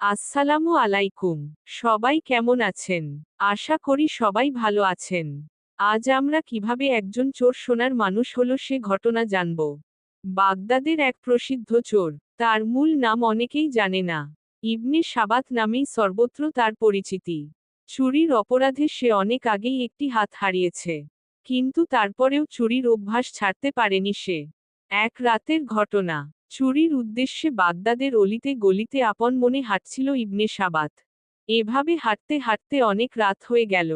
আসসালামু আলাইকুম। সবাই কেমন আছেন? আশা করি সবাই ভালো আছেন। আজ আমরা কীভাবে একজন চোর সোনার মানুষ হলো সে ঘটনা জানব। বাগদাদের এক প্রসিদ্ধ চোর, তার মূল নাম অনেকেই জানে না। ইবনে সাবাত নামেই সর্বত্র তার পরিচিতি। চুরির অপরাধে সে অনেক আগেই একটি হাত হারিয়েছে। কিন্তু তারপরেও চুরির অভ্যাস ছাড়তে পারেনি সে। এক রাতের ঘটনা। চুরির উদ্দেশ্যে বাগদাদের অলিতে গলিতে আপন মনে হাঁটছিল ইবনে সাবাত। এভাবে হাঁটতে হাঁটতে অনেক রাত হয়ে গেল।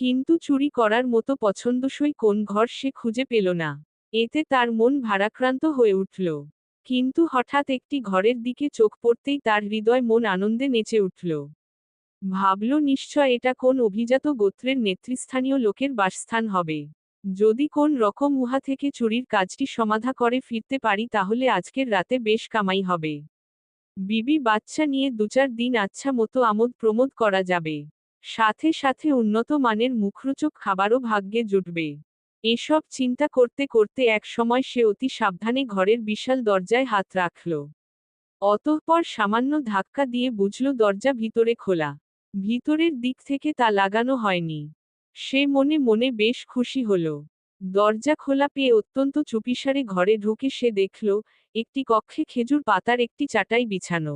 কিন্তু চুরি করার মতো পছন্দসই কোন ঘর সে খুঁজে পেল না। এতে তার মন ভারাক্রান্ত হয়ে উঠল। কিন্তু হঠাৎ একটি ঘরের দিকে চোখ পড়তেই তার হৃদয় মন আনন্দে নেচে উঠল। ভাবল, নিশ্চয় এটা কোন অভিজাত গোত্রের নেতৃস্থানীয় লোকের বাসস্থান হবে। যদি কোন রকম উহা থেকে চুরির কাজটি সমাধা করে ফিরতে পারি তাহলে আজকের রাতে বেশ কামাই হবে। বিবি, বাচ্চা নিয়ে দুচার দিন আচ্ছা মতো আমোদ প্রমোদ করা যাবে। সাথে সাথে উন্নত মানের মুখরোচক খাবারও ভাগ্যে জুটবে। এসব চিন্তা করতে করতে এক সময় সে অতি সাবধানে ঘরের বিশাল দরজায় হাত রাখল। অতঃপর সামান্য ধাক্কা দিয়ে বুঝল দরজা ভিতরে খোলা। ভিতরের দিক থেকে তা লাগানো হয়নি। সে মনে মনে বেশ খুশি হল। দরজা খোলা পেয়ে অত্যন্ত চুপিসারে ঘরে ঢুকে সে দেখল, একটি কক্ষে খেজুর পাতার একটি চাটাই বিছানো।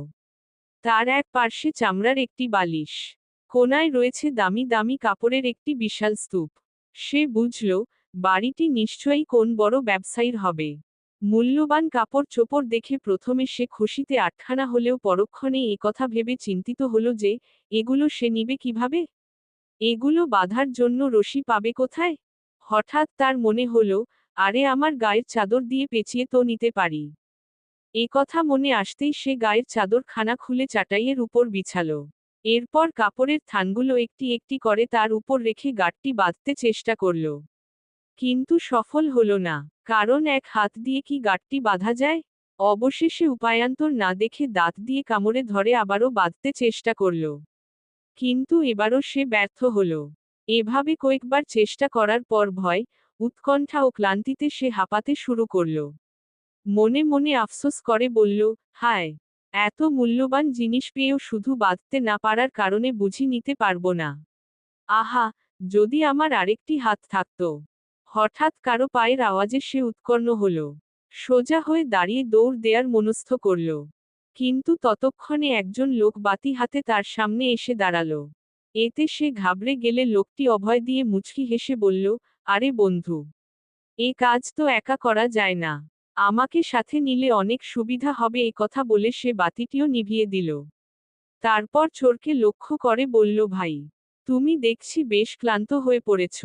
তার এক পার্শ্বে চামড়ার একটি বালিশ। কোনায় রয়েছে দামি দামি কাপড়ের একটি বিশাল স্তূপ। সে বুঝল, বাড়িটি নিশ্চয়ই কোন বড় ব্যবসায়ীর হবে। মূল্যবান কাপড় চোপড় দেখে প্রথমে সে খুশিতে আটখানা হলেও পরক্ষণে কথা ভেবে চিন্তিত হল যে, এগুলো সে নিবে কীভাবে? এগুলো বাঁধার জন্য রশি পাবে কোথায়? হঠাৎ তার মনে হল, আরে আমার গায়ের চাদর দিয়ে পেঁচিয়ে তো নিতে পারি। এ কথা মনে আসতেই সে গায়ের চাদর খানা খুলে চাটাইয়ের উপর বিছাল। এরপর কাপড়ের থানগুলো একটি একটি করে তার উপর রেখে গাঁটটি বাঁধতে চেষ্টা করল। কিন্তু সফল হল না, কারণ এক হাত দিয়ে কি গাঁটটি বাঁধা যায়? অবশেষে উপায়ান্তর না দেখে দাঁত দিয়ে কামড়ে ধরে আবারও বাঁধতে চেষ্টা করল। কিন্তু এবারও সে ব্যর্থ হল। এভাবে কয়েকবার চেষ্টা করার পর ভয়, উৎকণ্ঠা ও ক্লান্তিতে সে হাঁপাতে শুরু করল। মনে মনে আফসোস করে বলল, হায়, এত মূল্যবান জিনিস পেয়েও শুধু বাঁধতে না পারার কারণে বুঝি নিতে পারব না। আহা, যদি আমার আরেকটি হাত থাকত হঠাৎ কারও পায়ের আওয়াজে সে উৎকর্ণ হল। সোজা হয়ে দাঁড়িয়ে দৌড় দেয়ার মনস্থ করল। কিন্তু ততক্ষণে একজন লোক বাতি হাতে তার সামনে এসে দাঁড়াল। এতে সে ঘাবড়ে গেলে লোকটি অভয় দিয়ে মুচকি হেসে বলল, আরে বন্ধু, এ কাজ তো একা করা যায় না। আমাকে সাথে নিলে অনেক সুবিধা হবে এ কথা বলে সে বাতিটিও নিভিয়ে দিল। তারপর চোরকে লক্ষ্য করে বলল, ভাই, তুমি দেখছি বেশ ক্লান্ত হয়ে পড়েছ।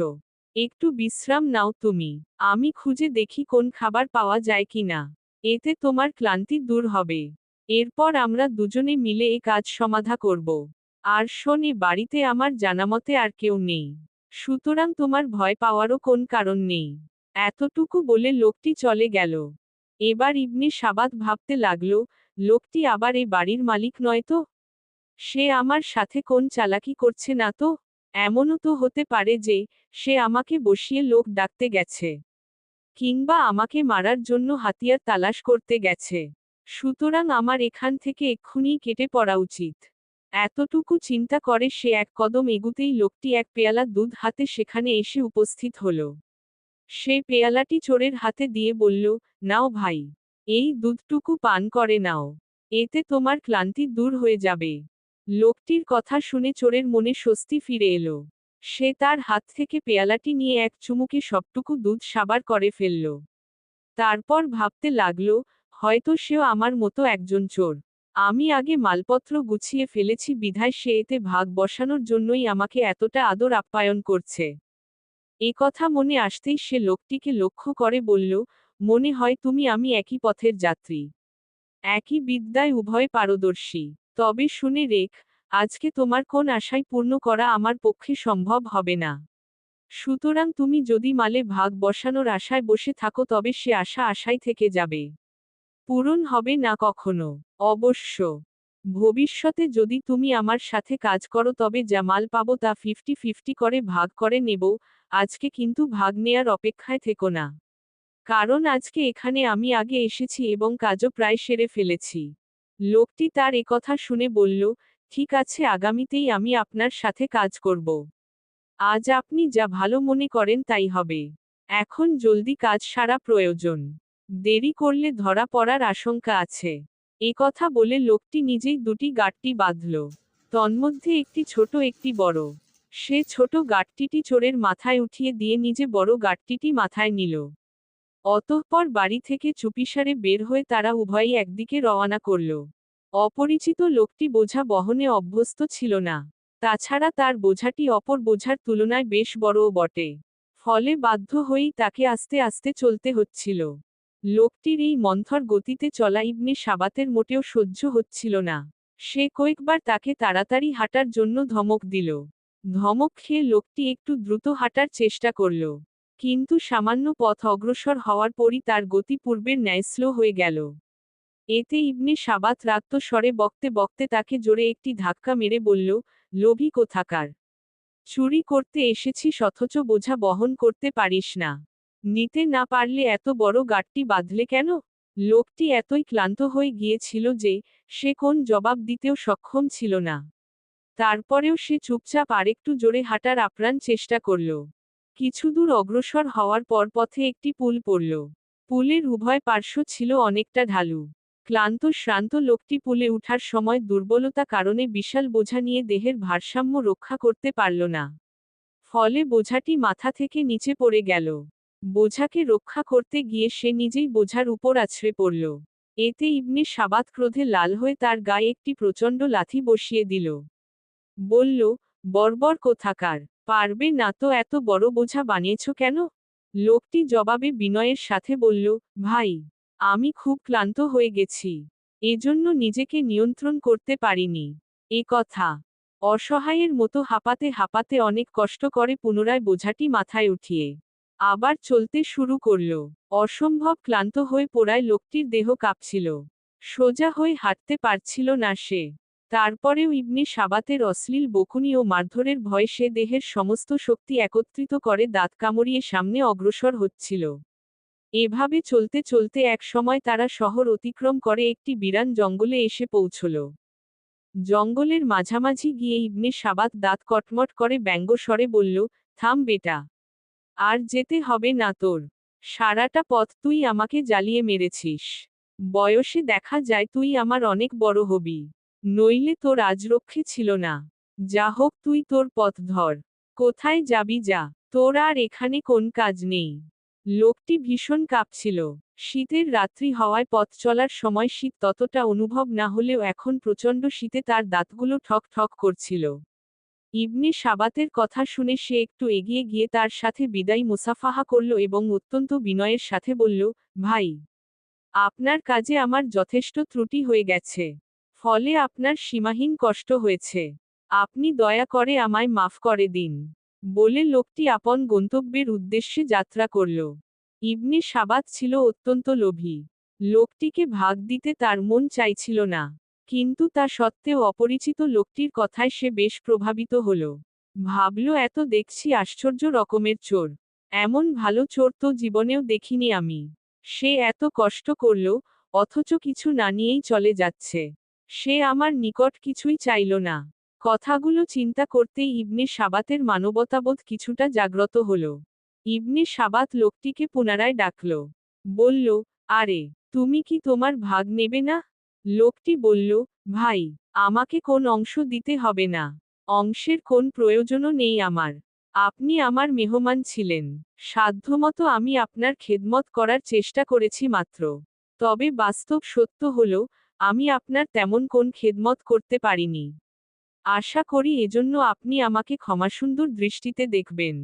একটু বিশ্রাম নাও তুমি। আমি খুঁজে দেখি কোন খাবার পাওয়া যায় কি না এতে তোমার ক্লান্তি দূর হবে। এরপর আমরা দুজনে মিলে এ কাজ সমাধা করব। আর শোনে, বাড়িতে আমার জানামতে আর কেউ নেই। সুতরাং তোমার ভয় পাওয়ারও কোন কারণ নেই। এতটুকু বলে লোকটি চলে গেল। এবার ইবনে সাবাত ভাবতে লাগল, লোকটি আবার এ বাড়ির মালিক নয় তো? সে আমার সাথে কোন চালাকি করছে না তো? এমনও তো হতে পারে যে, সে আমাকে বসিয়ে লোক ডাকতে গেছে। কিংবা আমাকে মারার জন্য হাতিয়ার তালাশ করতে গেছে। সুতরাং আমার এখান থেকে এক্ষুনি কেটে পড়া উচিত। এতটুকু চিন্তা করে সে এক কদম এগুতেই লোকটি এক পেয়ালা দুধ হাতে সেখানে এসে উপস্থিত হল। সে পেয়ালাটি চোরের হাতে দিয়ে বলল, নাও ভাই, এই দুধটুকু পান করে নাও, এতে তোমার ক্লান্তি দূর হয়ে যাবে লোকটির কথা শুনে চোরের মনে স্বস্তি ফিরে এলো। সে তার হাত থেকে পেয়ালাটি নিয়ে এক চুমুকে সবটুকু দুধ সাবার করে ফেলল। তারপর ভাবতে লাগল হয়তো সেও আমার মতো একজন চোর। আমি আগে মালপত্র গুছিয়ে ফেলেছি, বিধায় সে এতে ভাগ বসানোর জন্যই আমাকে এতটা আদর আপ্যায়ন করছে। এ কথা মনে আসতেই সে লোকটিকে লক্ষ্য করে বলল, মনে হয় তুমি আমি একই পথের যাত্রী। একই বিদ্যায় উভয় পারদর্শী। তবে শুনে রেখ, আজকে তোমার কোন আশায় পূর্ণ করা আমার পক্ষে সম্ভব হবে না। সুতরাং তুমি যদি মালে ভাগ বসানোর আশায় বসে থাকো, তবে সে আশা আশায় থেকে যাবে। পূরণ হবে না কখনো। অবশ্য, ভবিষ্যতে যদি তুমি আমার সাথে কাজ করো তবে যা মাল পাবো তা ফিফটি ফিফটি করে ভাগ করে নেব, আজকে কিন্তু ভাগ নেয়ার অপেক্ষায় থেকো না। কারণ আজকে এখানে আমি আগে এসেছি এবং কাজও প্রায় সেরে ফেলেছি। লোকটি তার একথা শুনে বলল, ঠিক আছে, আগামীতেই আমি আপনার সাথে কাজ করব। আজ আপনি যা ভালো মনে করেন তাই হবে। এখন জলদি কাজ সারা প্রয়োজন। দেরি করলে ধরা পড়ার আশঙ্কা আছে। এ কথা বলে লোকটি নিজেই দুটি গাঁটটি বাঁধল। তন্মধ্যে একটি ছোট, একটি বড়। সে ছোট গাঁটটিটি চোরের মাথায় উঠিয়ে দিয়ে নিজে বড় গাঁটটিটি মাথায় নিল। অতঃপর বাড়ি থেকে চুপিসারে বের হয়ে তারা উভয়ই একদিকে রওনা করল। অপরিচিত লোকটি বোঝা বহনে অভ্যস্ত ছিল না। তাছাড়া তার বোঝাটি অপর বোঝার তুলনায় বেশ বড়ও বটে। ফলে বাধ্য হয়েই তাকে আস্তে আস্তে চলতে হচ্ছিল। লোকটির এই মন্থর গতিতে চলা ইবনে সাবাতের মোটেও সহ্য হচ্ছিল না। সে কয়েকবার তাকে তাড়াতাড়ি হাঁটার জন্য ধমক দিল। ধমক খেয়ে লোকটি একটু দ্রুত হাঁটার চেষ্টা করল। কিন্তু সামান্য পথ অগ্রসর হওয়ার পরই তার গতি পূর্বের ন্যায় স্লো হয়ে গেল। এতে ইবনে সাবাত রাক্ত স্বরে বকতে বকতে তাকে জোরে একটি ধাক্কা মেরে বলল, লোভী কোথাকার? চুরি করতে এসেছি অথচ বোঝা বহন করতে পারিস না। নিতে না পারলে এত বড় গাঁটটি বাঁধলে কেন? লোকটি এতই ক্লান্ত হয়ে গিয়েছিল যে সে কোন জবাব দিতেও সক্ষম ছিল না। তারপরেও সে চুপচাপ আরেকটু জোরে হাঁটার আপ্রাণ চেষ্টা করল। কিছু দূর অগ্রসর হওয়ার পর পথে একটি পুল পড়ল। পুলের উভয় পার্শ্ব ছিল অনেকটা ঢালু। ক্লান্ত, শ্রান্ত লোকটি পুলে উঠার সময় দুর্বলতা কারণে বিশাল বোঝা নিয়ে দেহের ভারসাম্য রক্ষা করতে পারল না। ফলে বোঝাটি মাথা থেকে নিচে পড়ে গেল। বোঝাকে রক্ষা করতে গিয়ে সে নিজেই বোঝার উপর আছড়ে পড়ল। এতে ইবনে সাবাত ক্রোধে লাল হয়ে তার গায়ে একটি প্রচণ্ড লাথি বসিয়ে দিল। বলল, বর্বর কোথাকার, পারবে না তো এত বড় বোঝা বানিয়েছ কেন? লোকটি জবাবে বিনয়ের সাথে বলল, ভাই, আমি খুব ক্লান্ত হয়ে গেছি, এজন্য নিজেকে নিয়ন্ত্রণ করতে পারিনি। এ কথা, অসহায়ের মতো হাঁপাতে হাঁপাতে অনেক কষ্ট করে পুনরায় বোঝাটি মাথায় উঠিয়ে আবার চলতে শুরু করল। অসম্ভব ক্লান্ত হয়ে পড়ায় লোকটির দেহ কাঁপছিল। সোজা হয়ে হাঁটতে পারছিল না সে। তারপরেও ইবনে সাবাতের অশ্লীল বকুনি ও মারধরের ভয়ে সে দেহের সমস্ত শক্তি একত্রিত করে দাঁত কামড়িয়ে সামনে অগ্রসর হচ্ছিল। এভাবে চলতে চলতে এক সময় তারা শহর অতিক্রম করে একটি বিরান জঙ্গলে এসে পৌঁছল। জঙ্গলের মাঝামাঝি গিয়ে ইবনে সাবাত দাঁত কটমট করে ব্যঙ্গস্বরে বলল, থাম বেটা। আর যেতে হবে না তোর। সারাটা পথ তুই আমাকে জ্বালিয়ে মেরেছিস। বয়সে দেখা যায় তুই আমার অনেক বড় হবি। নইলে তোর আজ রক্ষে ছিল না। যা হোক তুই তোর পথ ধর। কোথায় যাবি যা। তোর আর এখানে কোন কাজ নেই। লোকটি ভীষণ কাঁপছিল। শীতের রাত্রি হওয়ায় পথ চলার সময় শীত ততটা অনুভব না হলেও এখন প্রচণ্ড শীতে তার দাঁতগুলো ঠক ঠক করছিল। ইবনে সাবাতের কথা শুনে সে একটু এগিয়ে গিয়ে তার সাথে বিদায় মুসাফাহা করল এবং অত্যন্ত বিনয়ের সাথে বলল, ভাই, আপনার কাজে আমার যথেষ্ট ত্রুটি হয়ে গেছে। ফলে আপনার সীমাহীন কষ্ট হয়েছে। আপনি দয়া করে আমায় মাফ করে দিন। বলে লোকটি আপন গন্তব্যের উদ্দেশ্যে যাত্রা করল। ইবনে সাবাত ছিল অত্যন্ত লোভী। লোকটিকে ভাগ দিতে তার মন চাইছিল না। কিন্তু তা সত্ত্বেও অপরিচিত লোকটির কথায় সে বেশ প্রভাবিত হল। ভাবল, এত দেখছি আশ্চর্য রকমের চোর। এমন ভালো চোর তো জীবনেও দেখিনি আমি। সে এত কষ্ট করল, অথচ কিছু না নিয়েই চলে যাচ্ছে। সে আমার নিকট কিছুই চাইল না। কথাগুলো চিন্তা করতেই ইবনে সাবাতের মানবতাবোধ কিছুটা জাগ্রত হল। ইবনে সাবাত লোকটিকে পুনরায় ডাকল। বলল, আরে, তুমি কি তোমার ভাগ নেবে না? লোকটি বলল, ভাই, আমাকে কোন অংশ দিতে হবে না। অংশের কোন প্রয়োজনও নেই আমার। আপনি আমার মেহমান ছিলেন। সাধ্যমতো আমি আপনার খেদমত করার চেষ্টা করেছি মাত্র। তবে বাস্তব সত্য হল, আমি আপনার তেমন কোন খেদমত করতে পারিনি। আশা করি এজন্য আপনি আমাকে ক্ষমাসুন্দর দৃষ্টিতে দেখবেন।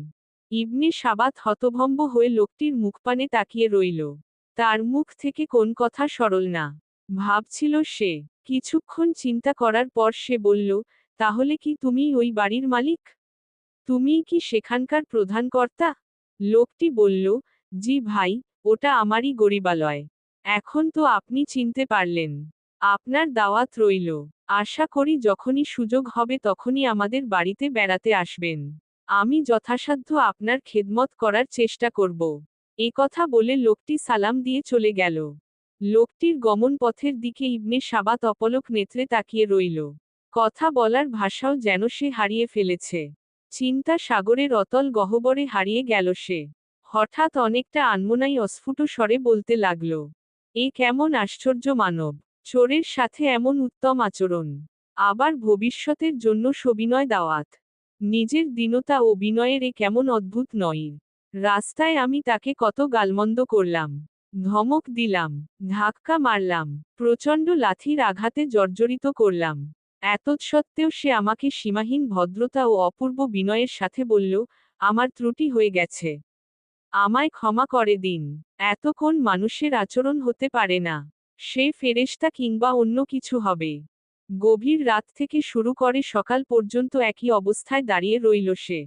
ইবনে সাবাত হতভম্ব হয়ে লোকটির মুখপানে তাকিয়ে রইল। তার মুখ থেকে কোন কথা সরল না। ভাবছিল সে। কিছুক্ষণ চিন্তা করার পর সে বলল, তাহলে কি তুমি ওই বাড়ির মালিক? তুমিই কি সেখানকার প্রধান কর্তা? লোকটি বলল, জি ভাই, ওটা আমারই গরিবালয়। এখন তো আপনি চিনতে পারলেন। আপনার দাওয়াত রইল। আশা করি যখনই সুযোগ হবে তখনই আমাদের বাড়িতে বেড়াতে আসবেন। আমি যথাসাধ্য আপনার খেদমত করার চেষ্টা করব। এ কথা বলে লোকটি সালাম দিয়ে চলে গেল। লোকটির গমন পথের দিকে ইবনে সাবাত অপলক নেত্রে তাকিয়ে রইল। কথা বলার ভাষাও যেন সে হারিয়ে ফেলেছে। চিন্তা সাগরের অতল গহ্বরে হারিয়ে গেল সে। হঠাৎ অনেকটা আনমনাই অস্ফুট স্বরে বলতে লাগল, এ কেমন আশ্চর্য মানব, চোরের সাথে এমন উত্তম আচরণ। আবার ভবিষ্যতের জন্য সবিনয় দাওয়াত। নিজের দীনতা ও বিনয়ের এ কেমন অদ্ভুত নয়। রাস্তায় আমি তাকে কত গালমন্দ করলাম। ধমক দিলাম, ধাক্কা মারলাম, প্রচণ্ড লাথির আঘাতে জর্জরিত করলাম। এতৎসত্ত্বেও সে আমাকে সীমাহীন ভদ্রতা ও অপূর্ব বিনয়ের সাথে বলল, আমার ত্রুটি হয়ে গেছে। আমায় ক্ষমা করে দিন। এত কোন মানুষের আচরণ হতে পারে না। সে ফেরেশতা কিংবা অন্য কিছু হবে। গভীর রাত থেকে শুরু করে সকাল পর্যন্ত একই অবস্থায় দাঁড়িয়ে রইল সে।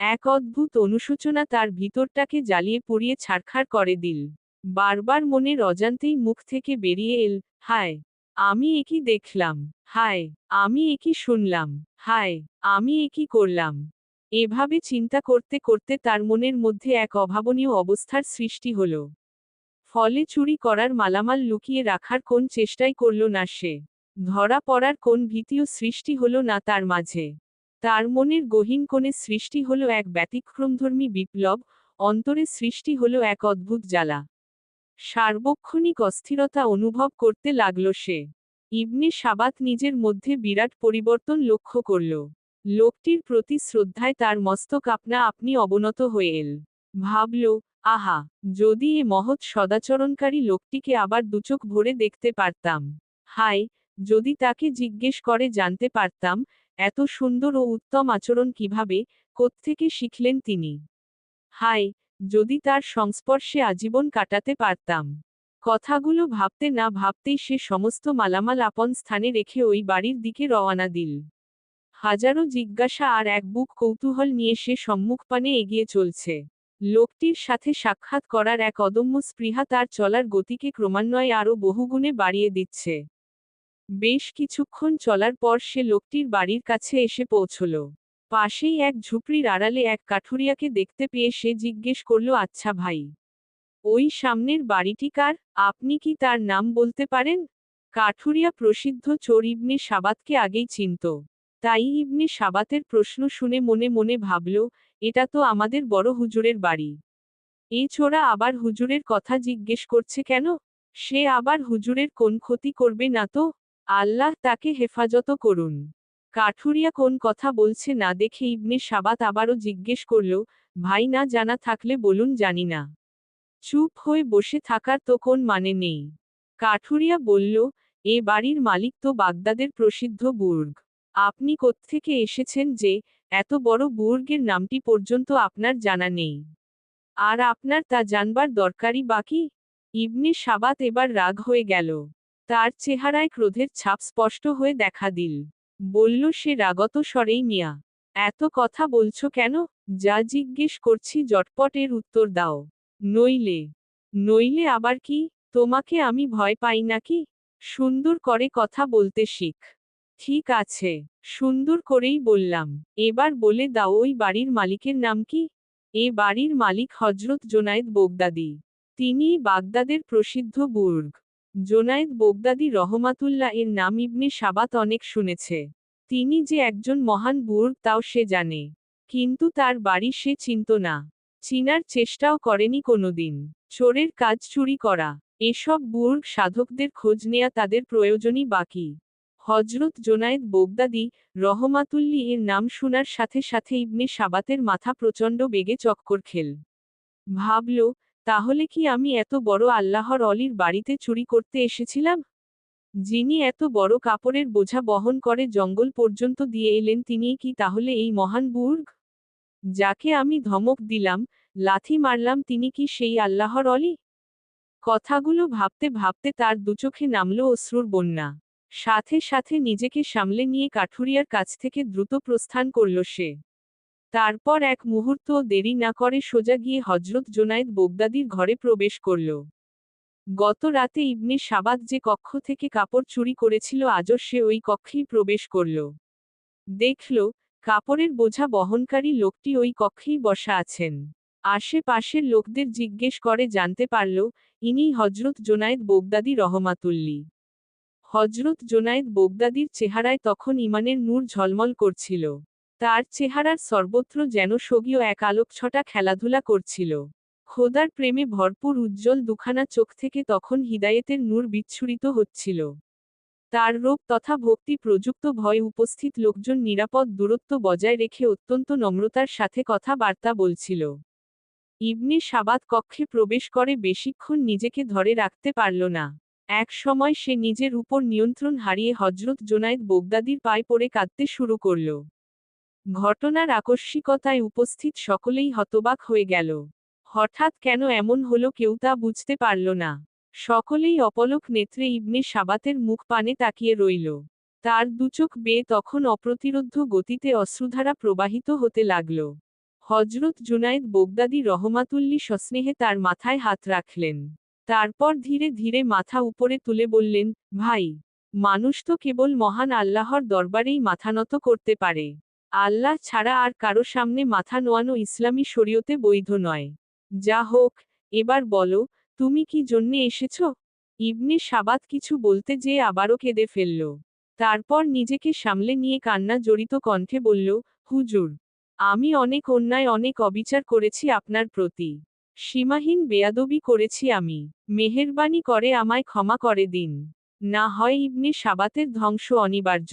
এক অদ্ভুত অনুশোচনা তার ভিতরটাকে জ্বালিয়ে পুড়িয়ে ছাড়খাড় করে দিল। বারবার মনের অজান্তেই মুখ থেকে বেরিয়ে এল, হায়, আমি একই দেখলাম, হায়, আমি একই শুনলাম, হায়, আমি একই করলাম। এভাবে চিন্তা করতে করতে তার মনের মধ্যে এক অভাবনীয় অবস্থার সৃষ্টি হল। ফলে চুরি করার মালামাল লুকিয়ে রাখার কোন চেষ্টাই করল না সে। ধরা পড়ার কোন ভীতিও সৃষ্টি হল না তার মাঝে। তার মনের গহীন কোণে সৃষ্টি হল এক ব্যতিক্রমধর্মী বিপ্লব, অন্তরে সৃষ্টি হল এক অদ্ভুত জ্বালা। সার্বক্ষণিক অস্থিরতা অনুভব করতে লাগল সে। ইবনে সাবাত নিজের মধ্যে বিরাট পরিবর্তন লক্ষ্য করল। লোকটির প্রতি শ্রদ্ধায় তার মস্তক আপনা আপনি অবনত হয়ে এল। ভাবল, আহা, যদি এ মহৎ সদাচরণকারী লোকটিকে আবার দুচোখ ভরে দেখতে পারতাম। হায়, যদি তাকে জিজ্ঞেস করে জানতে পারতাম, এত সুন্দর ও উত্তম আচরণ কীভাবে, কোত্থেকে শিখলেন তিনি? হায় যদি তার সংস্পর্শে আজীবন কাটাতে পারতাম। কথাগুলো ভাবতে না ভাবতেই সে সমস্ত মালামাল আপন স্থানে রেখে ওই বাড়ির দিকে রওয়ানা দিল। হাজারো জিজ্ঞাসা আর এক বুক কৌতূহল নিয়ে সে সম্মুখপানে এগিয়ে চলছে। লোকটির সাথে সাক্ষাৎ করার এক অদম্য স্পৃহা তার চলার গতিকে ক্রমান্বয়ে আরও বহুগুণে বাড়িয়ে দিচ্ছে। বেশ কিছুক্ষণ চলার পর সে লোকটির বাড়ির কাছে এসে পৌঁছল। পাশেই এক ঝুপড়ির আড়ালে এক কাঠুরিয়াকে দেখতে পেয়ে সে জিজ্ঞেস করল আচ্ছা ভাই, ওই সামনের বাড়িটি কার? আপনি কি তার নাম বলতে পারেন? কাঠুরিয়া প্রসিদ্ধ চোর ইবনে সাবাতকে আগেই চিনত। তাই ইবনে সাবাতের প্রশ্ন শুনে মনে মনে ভাবল, এটা তো আমাদের বড় হুজুরের বাড়ি। এ ছোড়া আবার হুজুরের কথা জিজ্ঞেস করছে কেন? সে আবার হুজুরের কোন ক্ষতি করবে না তো? আল্লাহ তাকে হেফাজত করুন। কাঠুরিয়া কোন কথা বলছে না দেখে ইবনে সাবাত আবারও জিজ্ঞেস করল, ভাই, না জানা থাকলে বলুন, জানি না। চুপ হয়ে বসে থাকার তো কোন মানে নেই। কাঠুরিয়া বলল, এ বাড়ির মালিক তো বাগদাদের প্রসিদ্ধ বুর্গ। আপনি কোত্থেকে এসেছেন যে এত বড় বুর্গের নামটি পর্যন্ত আপনার জানা নেই? আর আপনার তা জানবার দরকারই বাকি ইবনে সাবাত এবার রাগ হয়ে গেল। তার চেহারায় ক্রোধের ছাপ স্পষ্ট হয়ে দেখা দিল। বলল, সে রাগত স্বরেই মিয়া। এত কথা বলছো কেন? যা জিজ্ঞেস করছি জটপট এর উত্তর দাও। নইলে নইলে আবার কি? তোমাকে আমি ভয় পাই নাকি? সুন্দর করে কথা বলতে শিখ। ঠিক আছে, সুন্দর করেই বললাম। এবার বলে দাও, ওই বাড়ির মালিকের নাম কি? এ বাড়ির মালিক হজরত জোনায়েদ বোগদাদি। তিনি বাগদাদের প্রসিদ্ধ বুর্গ। জোনায়েদ বোগদাদি রহমাতুল্লাহ এর নাম ইবনে সাবাত অনেক শুনেছে। তিনি যে একজন মহান বুর্গ তাও সে জানে। কিন্তু তার বাড়ি সে চিনত না। চিনার চেষ্টাও করেনি কোনোদিন। চোরের কাজ চুরি করা। এসব বুর্গ সাধকদের খোঁজ নেয়া তাদের প্রয়োজনই বাকি। হজরত জোনায়েদ বোগদাদি রহমাতুল্লি এর নাম শোনার সাথে সাথে ইবনে সাবাতের মাথা প্রচণ্ড বেগে চক্কর খেল। ভাবল তাহলে কি আমি এত বড় আল্লাহর অলির বাড়িতে চুরি করতে এসেছিলাম? যিনি এত বড় কাপড়ের বোঝা বহন করে জঙ্গল পর্যন্ত দিয়ে এলেন তিনি কি তাহলে এই মহান বুর্গ? যাকে আমি ধমক দিলাম, লাথি মারলাম তিনি কি সেই আল্লাহর অলি? কথাগুলো ভাবতে ভাবতে তার দুচোখে নামল অশ্রুর বন্যা। সাথে সাথে নিজেকে সামলে নিয়ে কাঠুরিয়ার কাছ থেকে দ্রুত প্রস্থান করল সে। তারপর এক মুহূর্ত দেরি না করে সোজা গিয়ে হজরত জোনায়েদ বোগদাদির ঘরে প্রবেশ করল। গত রাতে ইবনে সাবাদ যে কক্ষ থেকে কাপড় চুরি করেছিল, আজও সে ওই কক্ষেই প্রবেশ করল। দেখল, কাপড়ের বোঝা বহনকারী লোকটি ওই কক্ষেই বসা আছেন। আশেপাশের লোকদের জিজ্ঞেস করে জানতে পারল, ইনিই হজরত জোনায়েদ বোগদাদি রহমাতুল্লি। হজরত জোনায়েদ বোগদাদির চেহারায় তখন ইমানের নূর ঝলমল করছিল। তার চেহারার সর্বত্র যেন স্বগীয় এক আলোকছটা খেলাধুলা করছিল। খোদার প্রেমে ভরপুর উজ্জ্বল দুখানা চোখ থেকে তখন হিদায়েতের নূর বিচ্ছুরিত হচ্ছিল। তার রোগ তথা ভক্তি প্রযুক্ত ভয় উপস্থিত লোকজন নিরাপদ দূরত্ব বজায় রেখে অত্যন্ত নম্রতার সাথে কথাবার্তা বলছিল। ইবনে সাবাদ কক্ষে প্রবেশ করে বেশিক্ষণ নিজেকে ধরে রাখতে পারল না। এক সময় সে নিজের উপর নিয়ন্ত্রণ হারিয়ে হজরত জোনায়েদ বোগদাদির পায়ে পড়ে কাঁদতে শুরু করল। ঘটনার আকস্মিকতায় উপস্থিত সকলেই হতবাক হয়ে গেল। হঠাৎ কেন এমন হলো কেউ তা বুঝতে পারল না। সকলেই অপলক নেত্রে ইবনে সাবাতের মুখ পানে তাকিয়ে রইল। তার দুচোখ বেয়ে তখন অপ্রতিরোধ্য গতিতে অশ্রুধারা প্রবাহিত হতে লাগল। হজরত জুনায়েদ বোগদাদি রহমাতুল্লি সস্নেহে তার মাথায় হাত রাখলেন। তারপর ধীরে ধীরে মাথা উপরে তুলে বললেন, ভাই, মানুষ তো কেবল মহান আল্লাহর দরবারেই মাথা নত করতে পারে। আল্লাহ ছাড়া আর কারও সামনে মাথা নোয়ানো ইসলামী শরীয়তে বৈধ নয়। যা হোক, এবার বলো, তুমি কি জন্যে এসেছ? ইবনে সাবাত কিছু বলতে যেয়ে আবারও কেঁদে ফেলল। তারপর নিজেকে সামলে নিয়ে কান্না জড়িত কণ্ঠে বলল, হুজুর, আমি অনেক অন্যায়, অনেক অবিচার করেছি আপনার প্রতি। সীমাহীন বেয়াদবি করেছি আমি। মেহেরবানি করে আমায় ক্ষমা করে দিন। না হয় ইবনে সাবাতের ধ্বংস অনিবার্য।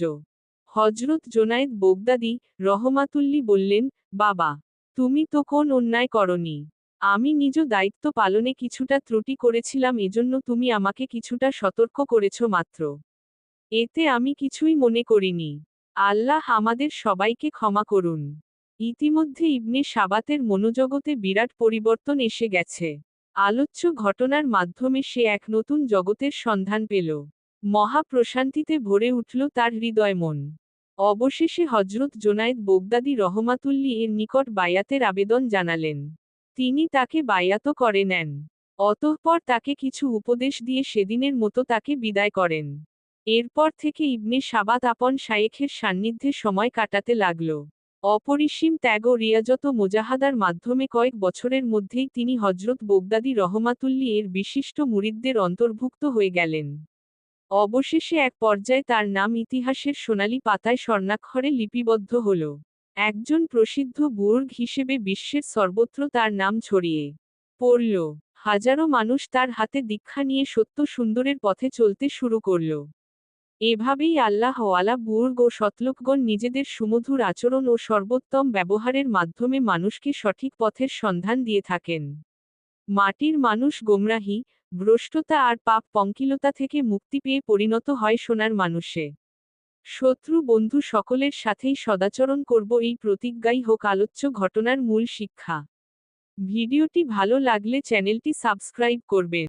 হজরত জোনায়েদ বোগদাদি রহমাতুল্লি বললেন, বাবা, তুমি তো কোন অন্যায় করনি। আমি নিজ দায়িত্ব পালনে কিছুটা ত্রুটি করেছিলাম, এজন্য তুমি আমাকে কিছুটা সতর্ক করেছ মাত্র। এতে আমি কিছুই মনে করিনি। আল্লাহ আমাদের সবাইকে ক্ষমা করুন। ইতিমধ্যে ইবনে সাবাতের মনোজগতে বিরাট পরিবর্তন এসে গেছে। আলোচ্য ঘটনার মাধ্যমে সে এক নতুন জগতের সন্ধান পেল। মহাপ্রশান্তিতে ভরে উঠল তার হৃদয় মন। অবশেষে হজরত জোনায়েদ বোগদাদি রহমাতুল্লি এর নিকট বায়াতের আবেদন জানালেন। তিনি তাকে বায়াত করে নেন। অতঃপর তাকে কিছু উপদেশ দিয়ে সেদিনের মতো তাকে বিদায় করেন। এরপর থেকে ইবনে সাবাত আপন শায়েখের সান্নিধ্যে সময় কাটাতে লাগল। অপরিসীম ত্যাগ ও রিয়াজত মোজাহাদার মাধ্যমে কয়েক বছরের মধ্যেই তিনি হজরত বোগদাদি রহমাতুল্লি এর বিশিষ্ট মুরিদদের অন্তর্ভুক্ত হয়ে গেলেন। অবশেষে এক পর্যায়ে তার নাম ইতিহাসের সোনালী পাতায় স্বর্ণাক্ষরে লিপিবদ্ধ হল। একজন প্রসিদ্ধ বুর্গ হিসেবে বিশ্বের সর্বত্র তার নাম ছড়িয়ে পড়ল। হাজারো মানুষ তার হাতে দীক্ষা নিয়ে সত্য সুন্দরের পথে চলতে শুরু করল। এভাবেই আল্লাহ ওয়ালা বুর্গ ও শতলোকগণ নিজেদের সুমধুর আচরণ ও সর্বোত্তম ব্যবহারের মাধ্যমে মানুষকে সঠিক পথের সন্ধান দিয়ে থাকেন। মাটির মানুষ গোমরাহি ভ্রষ্টতা আর পাপ পঙ্কিলতা থেকে মুক্তি পেয়ে পরিণত হয় সোনার মানুষে। শত্রু বন্ধু সকলের সাথেই সদাচরণ করব এই প্রতিজ্ঞাই হোক আলোচ্য ঘটনার মূল শিক্ষা। ভিডিওটি ভালো লাগলে চ্যানেলটি সাবস্ক্রাইব করবেন।